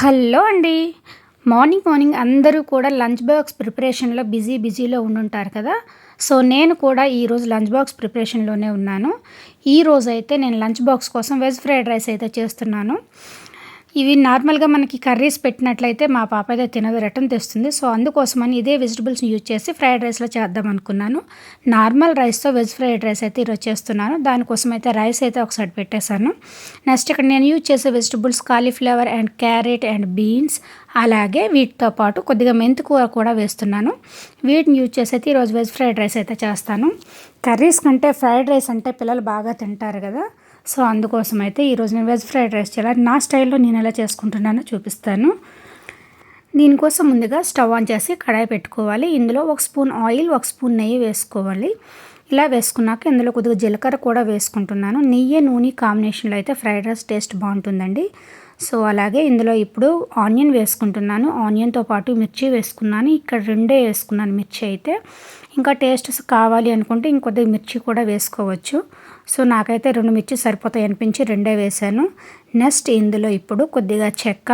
Hello అండి. Morning morning అందరూ కూడా లంచ్ బాక్స్ ప్రిపరేషన్లో బిజీ బిజీలో ఉండుంటారు కదా. సో నేను కూడా ఈరోజు లంచ్ బాక్స్ ప్రిపరేషన్లోనే ఉన్నాను. ఈరోజు అయితే నేను లంచ్ బాక్స్ కోసం వెజ్ ఫ్రైడ్ రైస్ అయితే చేస్తున్నాను. ఇవి నార్మల్గా మనకి కర్రీస్ పెట్టినట్లయితే మా పాప అయితే తినదు రిటర్న్ తెస్తుంది. సో అందుకోసమని ఇదే వెజిటబుల్స్ యూజ్ చేసి ఫ్రైడ్ రైస్లో చేద్దాం అనుకున్నాను. నార్మల్ రైస్తో వెజ్ ఫ్రైడ్ రైస్ అయితే ఈరోజు చేస్తున్నాను. దానికోసం అయితే రైస్ అయితే ఒకసారి పెట్టేశాను. నెక్స్ట్ ఇక్కడ నేను యూజ్ చేసే vegetables cauliflower and carrot and beans అలాగే వీటితో పాటు కొద్దిగా మెంతికూర కూడా వేస్తున్నాను. వీటిని యూజ్ చేసి అయితే ఈరోజు వెజ్ ఫ్రైడ్ రైస్ అయితే చేస్తాను. కర్రీస్ కంటే ఫ్రైడ్ రైస్ అంటే పిల్లలు బాగా తింటారు కదా. సో అందుకోసం అయితే ఈరోజు నేను వెజ్ ఫ్రైడ్ రైస్ చేయాలి. నా స్టైల్లో నేను ఎలా చేసుకుంటున్నానో చూపిస్తాను. దీనికోసం ముందుగా స్టవ్ ఆన్ చేసి కడాయి పెట్టుకోవాలి. ఇందులో ఒక స్పూన్ ఆయిల్ ఒక స్పూన్ నెయ్యి వేసుకోవాలి. ఇలా వేసుకున్నాక ఇందులో కొద్దిగా జీలకర్ర కూడా వేసుకుంటున్నాను. నెయ్యి నూనె కాంబినేషన్లో అయితే ఫ్రైడ్ రైస్ టేస్ట్ బాగుంటుందండి. సో అలాగే ఇందులో ఇప్పుడు ఆనియన్ వేసుకుంటున్నాను. ఆనియన్తో పాటు మిర్చి వేసుకున్నాను. ఇక్కడ రెండే వేసుకున్నాను మిర్చి అయితే. ఇంకా టేస్ట్ కావాలి అనుకుంటే ఇంకొద్దిగా మిర్చి కూడా వేసుకోవచ్చు. సో నాకైతే రెండు మిర్చి సరిపోతాయి అనిపించి రెండే వేశాను. నెక్స్ట్ ఇందులో ఇప్పుడు కొద్దిగా చెక్క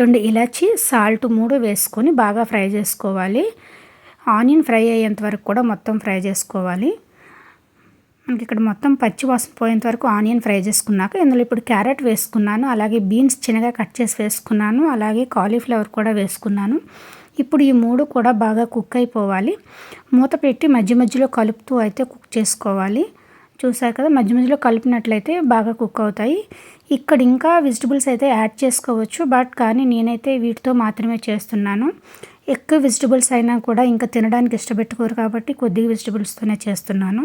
రెండు ఇలాచి సాల్ట్ మూడు వేసుకొని బాగా ఫ్రై చేసుకోవాలి. ఆనియన్ ఫ్రై అయ్యేంత వరకు కూడా మొత్తం ఫ్రై చేసుకోవాలి. మనకి ఇక్కడ మొత్తం పచ్చి వాసన పోయేంత వరకు ఆనియన్ ఫ్రై చేసుకున్నాక ఇందులో ఇప్పుడు క్యారెట్ వేసుకున్నాను అలాగే బీన్స్ చిన్నగా కట్ చేసి వేసుకున్నాను అలాగే కాలీఫ్లవర్ కూడా వేసుకున్నాను. ఇప్పుడు ఈ మూడు కూడా బాగా కుక్ అయిపోవాలి. మూత పెట్టి మధ్య మధ్యలో కలుపుతూ అయితే కుక్ చేసుకోవాలి. చూసారు కదా మధ్య మధ్యలో కలిపినట్లయితే బాగా కుక్ అవుతాయి. ఇక్కడ ఇంకా వెజిటబుల్స్ అయితే యాడ్ చేసుకోవచ్చు బట్ కానీ నేనైతే వీటితో మాత్రమే చేస్తున్నాను. ఎక్కువ వెజిటబుల్స్ అయినా కూడా ఇంకా తినడానికి ఇష్టపెట్టుకోరు కాబట్టి కొద్దిగా వెజిటబుల్స్తోనే చేస్తున్నాను.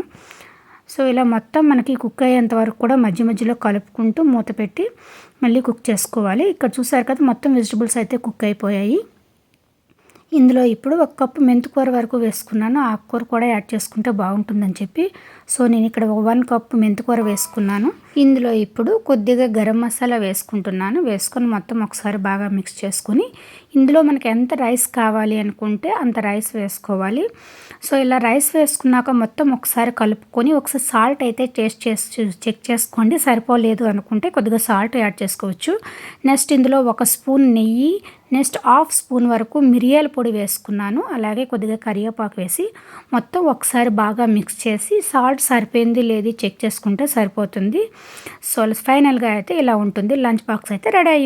సో ఇలా మొత్తం మనకి కుక్ అయ్యేంత వరకు కూడా మధ్య మధ్యలో కలుపుకుంటూ మూత పెట్టి మళ్ళీ కుక్ చేసుకోవాలి. ఇక్కడ చూసారు కదా మొత్తం వెజిటబుల్స్ అయితే కుక్ అయిపోయాయి. ఇందులో ఇప్పుడు ఒక కప్పు మెంతికూర వరకు వేసుకున్నాను. ఆకుకూర కూడా యాడ్ చేసుకుంటే బాగుంటుందని చెప్పి. సో నేను ఇక్కడ వన్ కప్పు మెంతికూర వేసుకున్నాను. ఇందులో ఇప్పుడు కొద్దిగా గరం మసాలా వేసుకుంటున్నాను. వేసుకొని మొత్తం ఒకసారి బాగా మిక్స్ చేసుకుని. ఇందులో మనకి ఎంత రైస్ కావాలి అనుకుంటే అంత రైస్ వేసుకోవాలి. సో ఇలా రైస్ వేసుకున్నాక మొత్తం ఒకసారి కలుపుకొని ఒకసారి సాల్ట్ అయితే టేస్ట్ చేసి చెక్ చేసుకోండి. సరిపోలేదు అనుకుంటే కొద్దిగా సాల్ట్ యాడ్ చేసుకోవచ్చు. నెక్స్ట్ ఇందులో ఒక స్పూన్ నెయ్యి నెక్స్ట్ హాఫ్ స్పూన్ వరకు మిరియాల పొడి వేసుకున్నాను. అలాగే కొద్దిగా కరివేపాకు వేసి మొత్తం ఒకసారి బాగా మిక్స్ చేసి సాల్ట్ సరిపోయింది లేదు చెక్ చేసుకుంటే సరిపోతుంది. సో ఫైనల్గా అయితే ఇలా ఉంటుంది. లంచ్ బాక్స్ అయితే రెడీ అయింది